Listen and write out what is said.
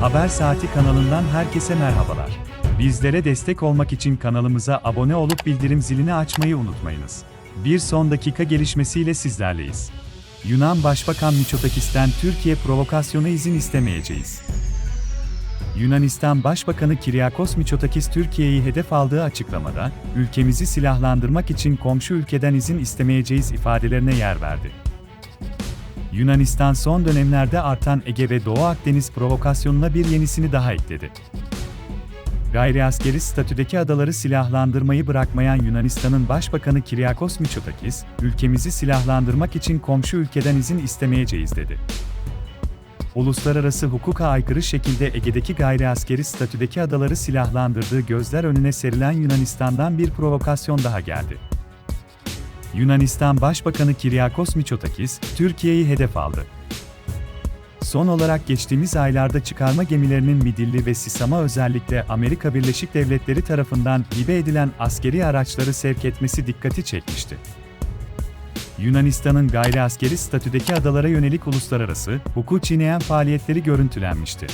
Haber Saati kanalından herkese merhabalar. Bizlere destek olmak için kanalımıza abone olup bildirim zilini açmayı unutmayınız. Bir son dakika gelişmesiyle sizlerleyiz. Yunan Başbakan Mitsotakis'ten Türkiye provokasyona izin istemeyeceğiz. Yunanistan Başbakanı Kiryakos Mitsotakis Türkiye'yi hedef aldığı açıklamada, ülkemizi silahlandırmak için komşu ülkeden izin istemeyeceğiz ifadelerine yer verdi. Yunanistan son dönemlerde artan Ege ve Doğu Akdeniz provokasyonuna bir yenisini daha ekledi. Gayri askeri statüdeki adaları silahlandırmayı bırakmayan Yunanistan'ın Başbakanı Kiryakos Mitsotakis, ülkemizi silahlandırmak için komşu ülkeden izin istemeyeceğiz dedi. Uluslararası hukuka aykırı şekilde Ege'deki gayri askeri statüdeki adaları silahlandırdığı gözler önüne serilen Yunanistan'dan bir provokasyon daha geldi. Yunanistan Başbakanı Kiryakos Mitsotakis, Türkiye'yi hedef aldı. Son olarak geçtiğimiz aylarda çıkarma gemilerinin Midilli ve Sisama özellikle Amerika Birleşik Devletleri tarafından hibe edilen askeri araçları sevk etmesi dikkati çekmişti. Yunanistan'ın gayri askeri statüdeki adalara yönelik uluslararası, hukuku çiğneyen faaliyetleri görüntülenmişti.